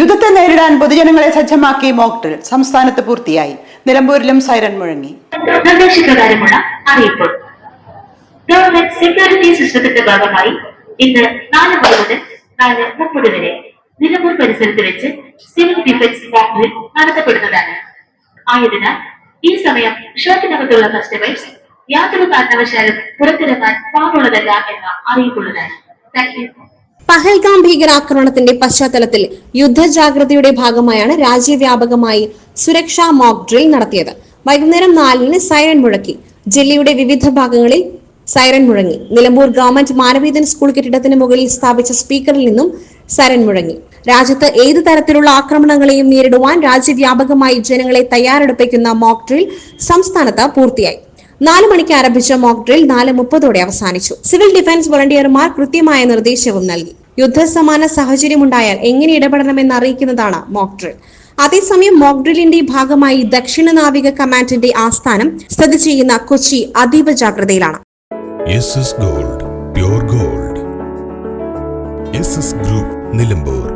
നേരിടാൻ പൊതുജനങ്ങളെ സജ്ജമാക്കി മോക്ഡ്രിൽ. സംസ്ഥാനത്ത് പൂർത്തിയായി. നിലമ്പൂരിലും സൈറൻ മുഴങ്ങി. നിർദ്ദേശപ്രകാരമുള്ള അറിയിപ്പ്. ഗവൺമെന്റ് സെക്യൂരിറ്റി സിസ്റ്റത്തിന്റെ ഭാഗമായി ഇന്ന് നാല് മുതൽ നാല് മുപ്പത് വരെ നിലമ്പൂർ പരിസരത്ത് വെച്ച് സിവിൽ ഡിഫൻസ് മോക്ഡ്രിൽ നടത്തപ്പെടുന്നതാണ്. ആയതിനാൽ ഈ സമയം ഷോപ്പിനകത്തുള്ള കസ്റ്റമേഴ്സ് യാതൊരു കാരണവശാലും പുറത്തിറങ്ങാൻ പാടുള്ളതല്ല എന്ന അറിയിപ്പുള്ളതാണ്. താങ്ക് യു പഹൽഗാം ഭീകരാക്രമണത്തിന്റെ പശ്ചാത്തലത്തിൽ യുദ്ധജാഗ്രതയുടെ ഭാഗമായാണ് രാജ്യവ്യാപകമായി സുരക്ഷാ മോക്ക് ഡ്രിൽ നടത്തിയത്. വൈകുന്നേരം നാലിന് സൈറൻ മുഴക്കി. ജില്ലയുടെ വിവിധ ഭാഗങ്ങളിൽ സൈറൻ മുഴങ്ങി. നിലമ്പൂർ ഗവൺമെന്റ് മാനവേദൻ സ്കൂൾ കെട്ടിടത്തിന് മുകളിൽ സ്ഥാപിച്ച സ്പീക്കറിൽ നിന്നും സൈറൻ മുഴങ്ങി. രാജ്യത്ത് ഏത് തരത്തിലുള്ള ആക്രമണങ്ങളെയും നേരിടുവാൻ രാജ്യവ്യാപകമായി ജനങ്ങളെ തയ്യാറെടുപ്പിക്കുന്ന മോക്ക് ഡ്രിൽ സംസ്ഥാനത്ത് പൂർത്തിയായി. നാല് മണിക്ക് ആരംഭിച്ച മോക്ക് ഡ്രിൽ നാല് മുപ്പതോടെ അവസാനിച്ചു. സിവിൽ ഡിഫൻസ് വോളണ്ടിയർമാർ കൃത്യമായ നിർദ്ദേശവും നൽകി. യുദ്ധസമാന സാഹചര്യമുണ്ടായാൽ എങ്ങനെ ഇടപെടണമെന്ന് അറിയിക്കുന്നതാണ് മോക്ക് ഡ്രിൽ അതേസമയം മോക്ക് ഡ്രില്ലിന്റെ ഭാഗമായി ദക്ഷിണ നാവിക കമാൻഡിന്റെ ആസ്ഥാനം സ്ഥിതി ചെയ്യുന്ന കൊച്ചി അതീവ ജാഗ്രതയിലാണ്. Gold gold group Nilambur